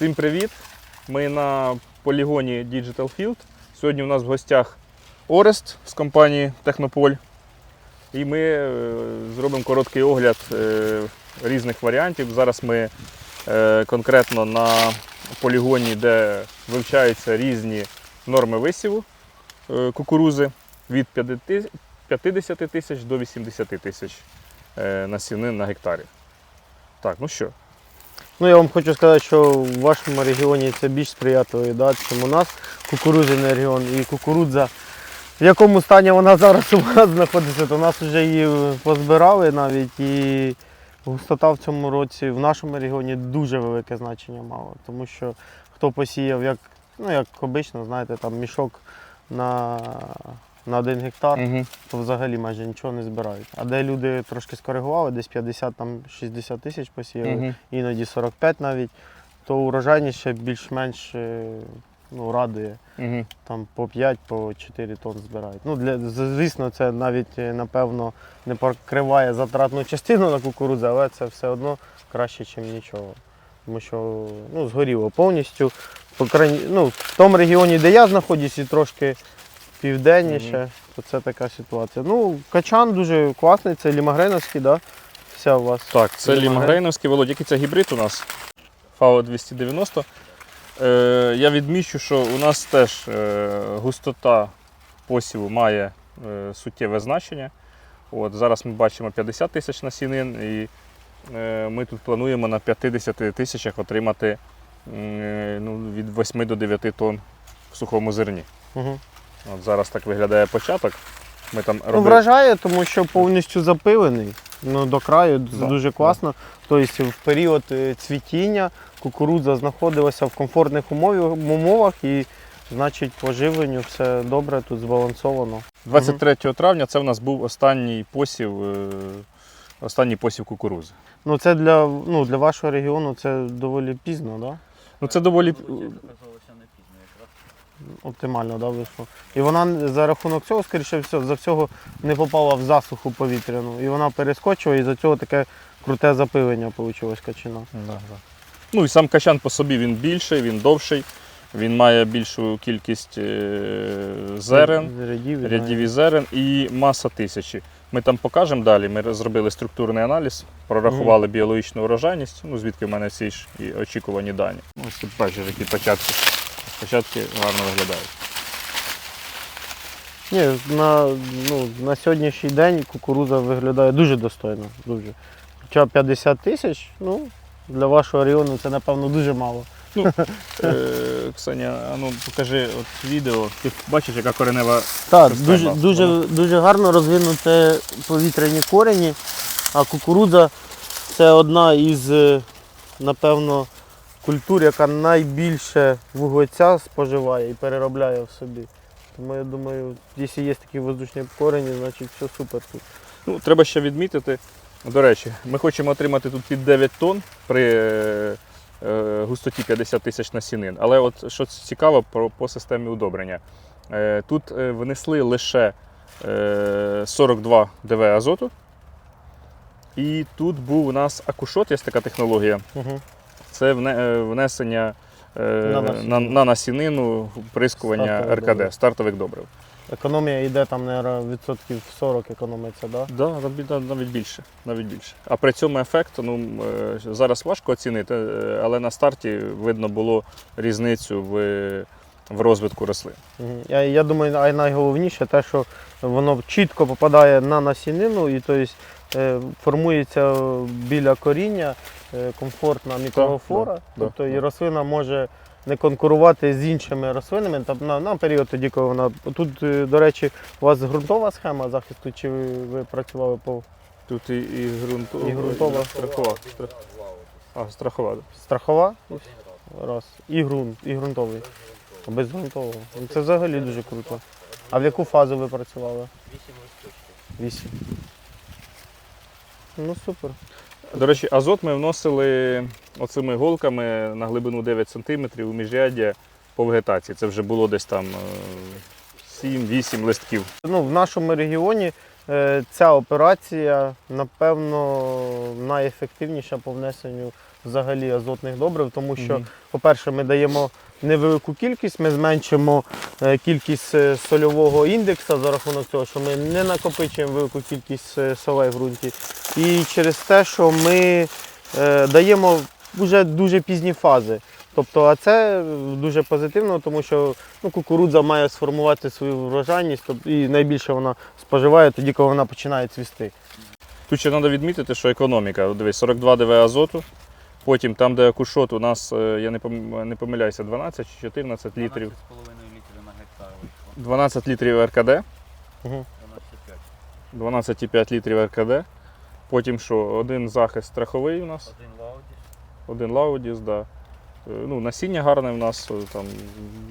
Всім привіт! Ми на полігоні Digital Field. Сьогодні у нас в гостях Орест з компанії Технополь. І ми е, зробимо короткий огляд е, різних варіантів. Зараз ми е, конкретно на полігоні, де вивчаються різні норми висіву кукурузи від 50 тисяч до 80 тисяч насінин на гектарі. Так, ну що, Ну, я вам хочу сказати, що в вашому регіоні це більш сприятливий, да, чим у нас кукурудзяний регіон. І кукурудза, в якому стані вона зараз у вас знаходиться, то нас вже її позбирали навіть. І густота в цьому році в нашому регіоні дуже велике значення мала. Тому що хто посіяв, як, ну, як обично, знаєте, там мішок на, на один гектар, угу. то взагалі майже нічого не збирають. А де люди трошки скоригували, десь 50-60 тисяч посіяли Угу. іноді 45 навіть, то урожайність ще більш-менш е, ну, радує. Угу. Там по 5, по 4 тонн збирають. Ну, для, з- звісно, це навіть е, напевно не покриває затратну частину на кукурудзу, але це все одно краще, ніж нічого. Тому що ну, згоріло повністю. По крайні, ну, в тому регіоні, де я знаходжусь, і трошки південніше, то це така ситуація. Ну, качан дуже класний, це лімагреновський, да? Вся у вас. Так, це Лімагрен. лімагрейновський Володь. Який це гібрид у нас? FAO 290. Е, я відмічу, що у нас теж е, густота посіву має е, суттєве значення. От, зараз ми бачимо 50 тисяч насінин, і е, ми тут плануємо на 50 тисячах отримати е, ну, від 8 до 9 тонн в сухому зерні. Угу. От зараз так виглядає початок. Ми там Ну, робили... вражає, тому що повністю запилений. Ну, до краю Да, дуже класно. Тобто в період е, цвітіння кукурудза знаходилася в комфортних умовах і, значить, по живленню все добре, тут збалансовано. 23 травня це в нас був останній посів, е, останній посів кукурузи. Ну, це для, ну, для вашого регіону це доволі пізно, да? Ну це доволі Оптимально, да, вийшло. І вона за рахунок цього, скоріше всього, за всього не попала в засуху повітряну. І вона перескочила, і за цього таке круте запилення вийшло качана. Ну і сам качан по собі він більший, він довший, він має більшу кількість е, зерен, Рядів, і рядів і зерен і маса тисячі. Ми там покажемо далі. Ми зробили структурний аналіз, прорахували біологічну урожайність, ну звідки в мене всі ж і очікувані дані. Ось тут бачиш, які початки. Початки гарно виглядають. Ні, на, ну, на сьогоднішній день кукурудза виглядає дуже достойно. Дуже. Хоча 50 тисяч, ну, для вашого району це, напевно, дуже мало. Е, Ксеня, а ну покажи от відео. Ти бачиш, яка коренева Так, дуже, дуже, вона- дуже гарно розвинуте повітряні корені, а кукурудза це одна із, е, напевно, культур, яка найбільше вуглеця споживає і переробляє в собі. Тому я думаю, якщо є такі воздушні корені, значить все супер тут. Ну, треба ще відмітити. До речі, ми хочемо отримати тут під 9 тонн при е, е, густоті 50 тисяч насінин. Але от що цікаво про, по системі удобрення. Е, тут е, внесли лише е, 42 ДВ азоту. І тут був у нас акушот, є така технологія. Угу. Це е, внесення е, На на, на, насінину прискування РКД, добрив. стартових добрив. Економія йде там, мабуть, відсотків 40 економиться, так? Да? Да, навіть- більше. Навіть більше. А при цьому ефект ну, е, зараз важко оцінити, але на старті видно було різницю в, в розвитку рослин. Я, я думаю, а найголовніше те, що воно чітко попадає на насінину і тобто, е, формується біля коріння е, комфортна мікрофлора. да, тобто да, і рослина може не конкурувати з іншими рослинами там, на, на період тоді, коли вона. Тут, е, до речі, у вас ґрунтова схема захисту, чи ви, ви працювали по Тут і, і, ґрунтова, І ґрунтова. і страхова. Стра- А, страхова. страхова? Раз. І ґрунт, і ґрунтовий. А Без ґрунтового. Ну, Це взагалі дуже круто. А в яку фазу ви працювали? Вісім. Вісім. Ну супер. До речі, азот ми вносили оцими голками на глибину 9 см у міжряддя по вегетації. Це вже було десь там е, 7-8 листків. Ну, в нашому регіоні е, ця операція, напевно, найефективніша по внесенню взагалі азотних добрив, тому що, по-перше, ми даємо невелику кількість, ми зменшимо е, кількість е, сольового індексу за рахунок того, що ми не накопичуємо велику кількість е, солей в ґрунті. І через те, що ми е, даємо вже дуже пізні фази. Тобто, а це дуже позитивно, тому що ну, кукурудза має сформувати свою врожайність, тобто, і найбільше вона споживає тоді, коли вона починає цвісти. Тут ще треба відмітити, що економіка. Дивись, 42 ДВ азоту. Потім там, де кушот, у нас, е, я не помиляюся, 12 чи 14 літрів. 12,5 літрів на гектар вийшло. 12 літрів РКД, Угу. 12,5. 12,5 літрів РКД. Потім що, один захист страховий у нас, Один лаудіс. один лаудіс, да. Е, Ну, насіння гарне в нас, е, там,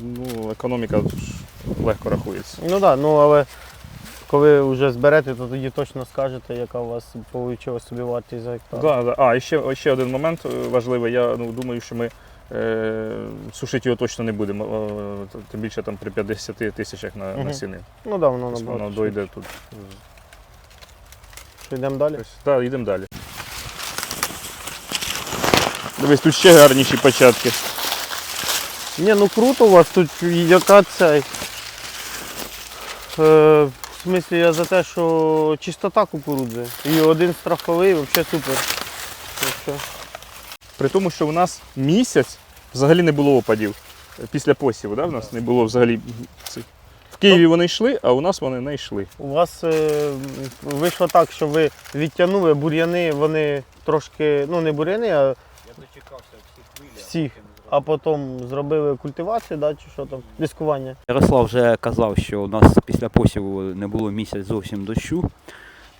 ну, економіка легко рахується. Ну так, да, ну але коли вже зберете, то тоді точно скажете, яка у вас вийшла собі вартість за гектар. Да, да. А, і ще, ще один момент е, важливий. Я ну, думаю, що ми е, сушити його точно не будемо. е, Тим більше там при 50 тисячах на, Мгм. на сіни. Ну да, воно Тобто набагато. Воно дойде тут. Що, Йдемо далі. Так, да, йдемо далі. Дивись, тут ще гарніші початки. Ні, ну круто у вас тут яка цей. Е, в смислі я за те, що чистота кукурудзи. І один страховий, взагалі супер. Що, При тому, що у нас місяць взагалі не було опадів. Після посіву, да, в нас не було взагалі. цих. В Києві вони йшли, а у нас вони не йшли. У вас е, вийшло так, що ви відтягнули бур'яни, вони трошки, ну не бур'яни, а Я дочекався всіх хвилі. Всіх. А потім зробили культивацію, да, чи що там, дискування. Ярослав вже казав, що у нас після посіву не було місяць зовсім дощу.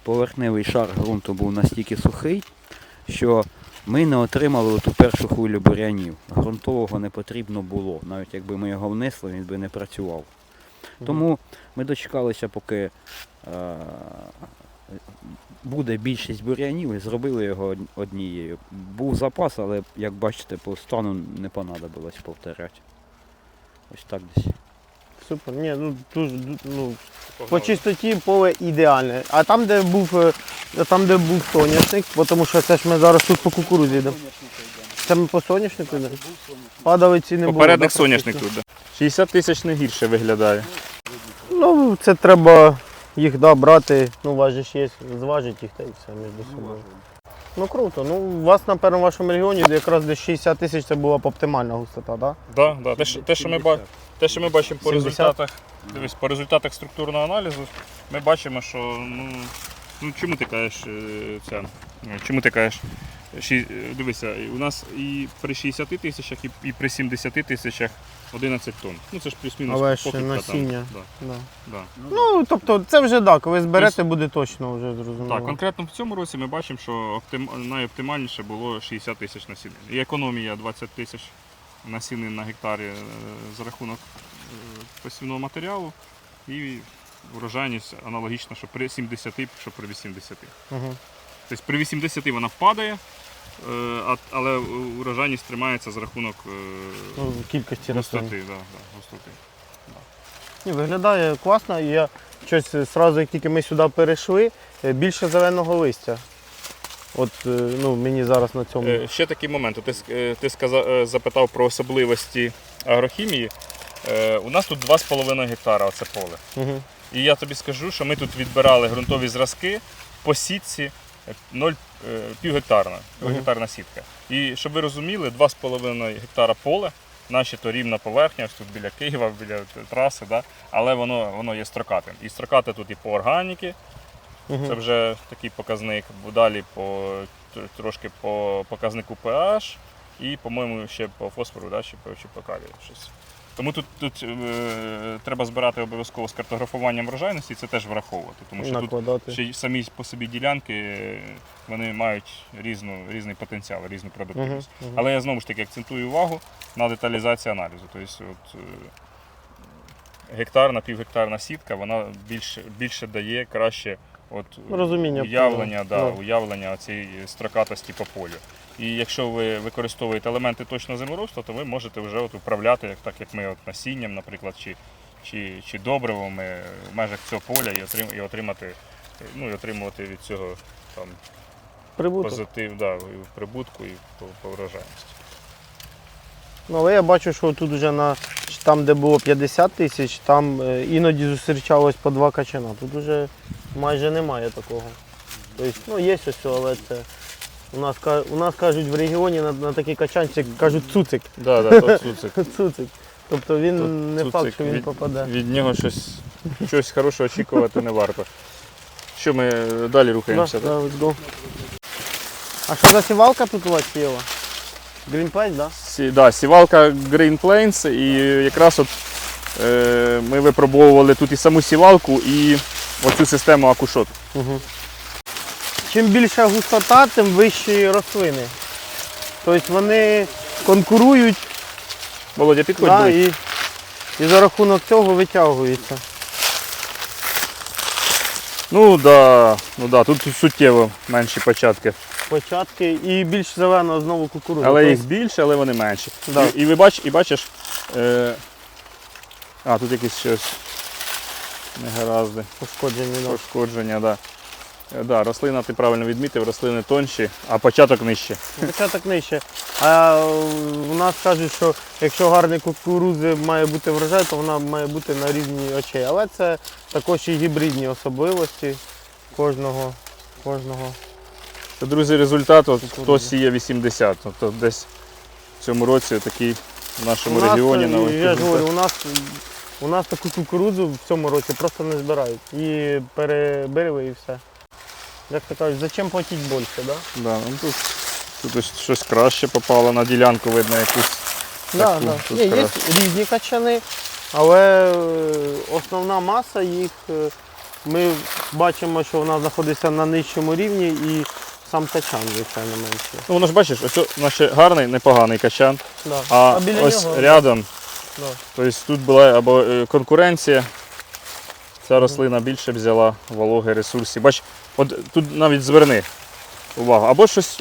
Поверхневий шар ґрунту був настільки сухий, що ми не отримали ту першу хвилю бурянів. Грунтового не потрібно було. Навіть якби ми його внесли, він би не працював. Тому ми дочекалися, поки е, буде більшість бурянів і зробили його однією. Був запас, але як бачите, по стану не понадобилось повторяти. Ось так десь. Супер. Ні, ну дуже ну, по чистоті поле ідеальне. А там, де був, е, там, де був соняшник, тому що це ж ми зараз тут по кукурудзі йдемо. Це ми по соняшнику йдемо. Падалиці не було. Попередник да, соняшник тут. 60 тисяч не гірше виглядає. Ну, це треба їх да, брати, ну, у вас же ж є, зважити їх та і все між собою. Ну круто. Ну, у вас на першому вашому регіоні якраз десь 60 тисяч це була б оптимальна густота, так? Да? Да, да. Те, що, те, що ми, ба- те, що ми бачимо по 70? результатах, дивись, по результатах структурного аналізу, ми бачимо, що ну, ну чому ти кажеш е, це? е, Чому ти кажеш? ші- е, Дивися, і у нас і при 60 тисячах, і, і при 70 тисячах 11 тонн. Ну це ж плюс-мінус Але ж похибка там. насіння. Да, Да. да. Ну, тобто, це вже так, коли зберете, буде точно вже зрозуміло. Так, конкретно в цьому році ми бачимо, що оптим... найоптимальніше було 60 тисяч насінин. І економія 20 тисяч насінин на гектарі е, за рахунок е, посівного матеріалу. І врожайність аналогічна, що при 70, що при 80. Угу. Тобто при 80 вона впадає, а- але урожайність тримається за рахунок е, Ну, кількості густоти. Да, да, густоти. Ні, виглядає класно, і я щось одразу, як тільки ми сюди перейшли, е, більше зеленого листя. От е, ну, мені зараз на цьому. Е, Ще такий момент. Ти, е, ти сказав, е, запитав про особливості агрохімії. Е, У нас тут 2,5 гектара оце поле. Угу. І я тобі скажу, що ми тут відбирали ґрунтові зразки по сітці 0, півгектарна, півгектарна сітка. І щоб ви розуміли, 2,5 гектара поле, наші то рівна поверхня, ось тут біля Києва, біля траси, да? але воно, воно є строкатим. І строкате тут і по органіки, це вже такий показник, бо далі по, трошки по показнику pH і, по-моєму, ще по фосфору, да, чи, по, чи по калію щось. Тому тут, тут е, треба збирати обов'язково з картографуванням врожайності, і це теж враховувати. Тому що тут ще й самі по собі ділянки е, вони мають різну, різний потенціал, різну продуктивність. Мгм, мгм. Але я знову ж таки акцентую увагу на деталізацію аналізу. Тобто, от, е, гектарна, півгектарна сітка, вона більше, більше дає краще от, Розуміння уявлення, поля. да, Ну. уявлення цієї строкатості по полю. І якщо ви використовуєте елементи точного землеробства, то ви можете вже от управляти, як, так як ми от насінням, наприклад, чи, чи, чи добривами в межах цього поля і, отрим, і отримати, ну, і отримувати від цього там, прибуток. позитив да, і в прибутку, і по, по. Ну, але я бачу, що тут вже на там, де було 50 тисяч, там е, іноді зустрічалось по два качана. Тут вже майже немає такого. Тобто, ну, є ось, але це. У нас, у нас кажуть в регіоні на, на такий качанчик кажуть цуцик. Да, да, то цуцик. Цуцик. Тобто він То не цуцик факт, що він від- попаде. Від нього щось, щось хорошого очікувати не варто. Що ми далі рухаємося? да, let's go. А що за сівалка тут у вас сіяла? Greenplace, да? Сі, да, сівалка Green Plains, і якраз от е, ми випробовували тут і саму сівалку, і оцю систему акушот. Угу. Чим більша густота, тим вищі рослини. Тобто вони конкурують Володя, підходь да, ближче. і, і за рахунок цього витягуються. Ну да, ну да, тут суттєво менші початки. Початки і більш зелена знову кукурудза. Але Тобто, їх більше, але вони менші. Да. І, і ви бач, і бачиш. Е, а, тут якісь щось негаразди. пошкоджені. Да. Пошкодження, да. Е, Да, рослина, ти правильно відмітив, рослини тонші, а початок нижче. Початок нижче. А у нас кажуть, що якщо гарний кукурудзи має бути врожай, то вона має бути на рівні очей. Але це також і гібридні особливості кожного. кожного. Це, друзі, результат, от, хто сіє 80. Тобто десь в цьому році такий в нашому У нас, регіоні е, на ось я ж говорю, у нас, у нас таку кукурудзу в цьому році просто не збирають. І перебирили і все. Як ти кажеш, зачем платити більше, да? Да, ну, тут, тут ось щось краще попало, на ділянку видно якусь. Да, таку, да. Ні, є краще. різні качани, але е, основна маса їх е, ми бачимо, що вона знаходиться на нижчому рівні і сам качан, звичайно, менший. Ну воно ж бачиш, ось наче гарний, непоганий качан, Да. а, біля ось нього, рядом, Да. тобто тут була або е, конкуренція, ця рослина більше взяла вологи, ресурсів. Бач, от тут навіть зверни увагу, або щось,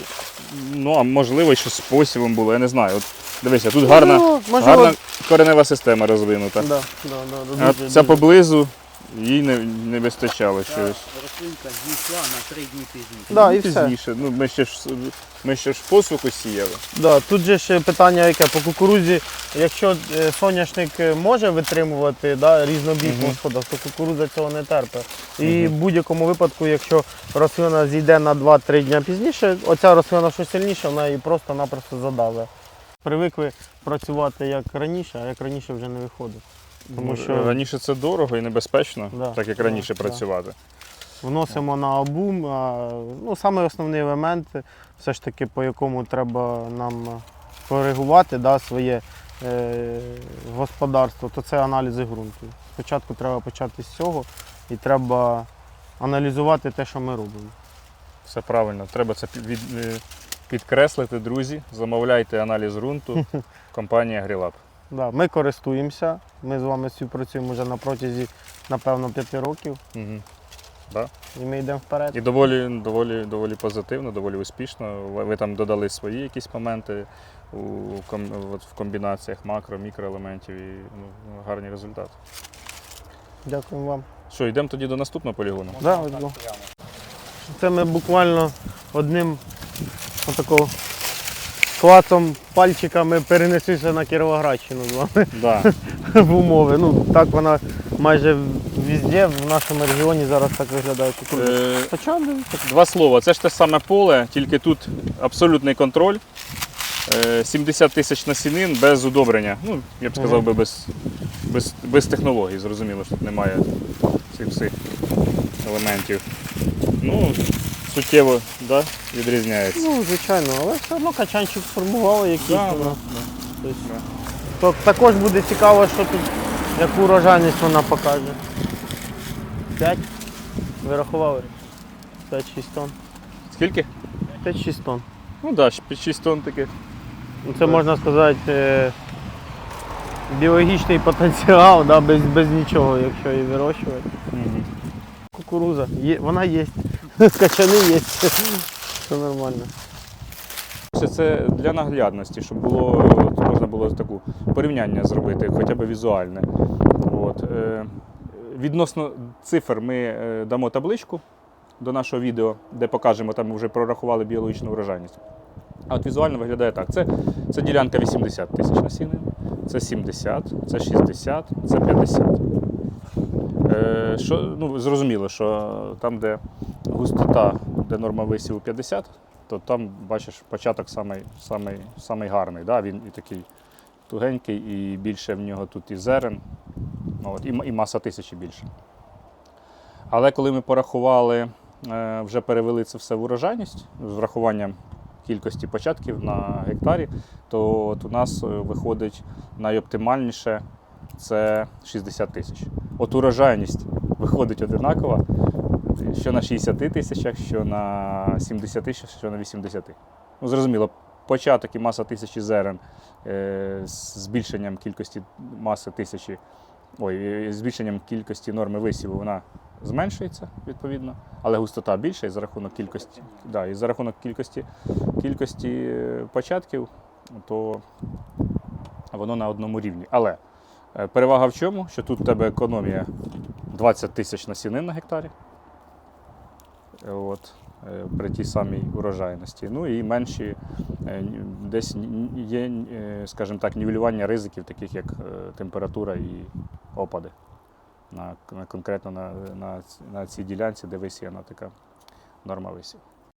ну а можливо, щось з посівом було, я не знаю. От, дивися, тут гарна, Ну, гарна коренева система розвинута. Да, да, да, А дуже, ця дуже. поблизу їй не, не вистачало Ця чогось. рослинка зійшла на три дні пізніше. Да, і все. пізніше. Ну, ми ще ж ми ще ж посуху сіяли. Да, тут же ще питання яке по кукурудзі, якщо е, соняшник е, може витримувати да, різнобій Мгм. по то кукурудза цього не терпить. І в будь-якому випадку, якщо рослина зійде на 2-3 дня пізніше, оця рослина що сильніша, вона її просто-напросто задаве. Привикли працювати як раніше, а як раніше вже не виходить. Тому що Раніше це дорого і небезпечно, Да, так як раніше да. працювати. вносимо на обум. Ну, саме основний елемент, все ж таки, по якому треба нам коригувати да, своє е, господарство, то це аналізи ґрунту. Спочатку треба почати з цього і треба аналізувати те, що ми робимо. Все правильно. Треба це під- від- е, підкреслити, друзі. Замовляйте аналіз ґрунту. Компанія Грілап. Да, ми користуємося, ми з вами співпрацюємо вже на протязі, напевно, п'яти років, Угу. і ми йдемо вперед. І доволі, доволі, доволі позитивно, доволі успішно. Ви, ви там додали свої якісь моменти у, ком- в комбінаціях макро, мікроелементів і ну, гарні результати. Дякуємо вам. Що, йдемо тоді до наступного полігону? Да, го. Це ми буквально одним отакого клацом пальчиками перенеслися на Кіровоградщину з вами Да. в умови. Ну так вона майже везде в нашому регіоні зараз так виглядає. Е, Хоча Два слова. Це ж те саме поле, тільки тут абсолютний контроль. Е, 70 тисяч насінин без удобрення. Ну, я б сказав би без, без, без технологій. Зрозуміло, що тут немає цих всіх елементів. Ну, суттєво да, відрізняється. ну звичайно, але все одно качанчик сформували якийсь. Да, воно. да, Тобто, Да. то також буде цікаво, що тут, яку урожайність вона покаже. 5? Вирахували? 5-6 тонн. Скільки? 5-6 тонн. Ну так, да, 6 тонн таких. Ну, Це можна сказати е, біологічний потенціал, да, без, без нічого, якщо її вирощувати. Кукуруза, є, вона є. Качани є. Все нормально. Це для наглядності, щоб було, можна було таку порівняння зробити, хоча б візуальне. От, е, відносно цифр ми е, дамо табличку до нашого відео, де покажемо, там ми вже прорахували біологічну врожайність. А от візуально виглядає так. Це, це ділянка 80 тисяч насінин, це 70, це 60, це 50. Е, що, ну, зрозуміло, що там, де густота, де норма висіву 50, то там бачиш початок самий, самий, самий гарний. Да? Він і такий тугенький, і більше в нього тут і зерен, ну, от, і, і маса тисячі більше. Але коли ми порахували, е, вже перевели це все в урожайність з врахуванням кількості початків на гектарі, то от у нас е, виходить найоптимальніше це 60 тисяч. От урожайність виходить одинакова, що на 60 тисячах, що на 70 тисячах, що на 80. Ну, зрозуміло, початок і маса тисячі зерен е, з збільшенням кількості маси тисячі, ой, е, збільшенням кількості норми висіву вона зменшується відповідно, але густота більша і за рахунок кількості, да, і за рахунок кількості, кількості е, початків, то воно на одному рівні. Але перевага в чому? Що тут в тебе економія 20 тисяч насінин на гектарі. Е, От, е, при тій самій урожайності. Ну і менші е, десь є, скажімо так, нівелювання ризиків, таких як температура і опади. На, на конкретно на, на, на цій ділянці, де висіяна така норма висів.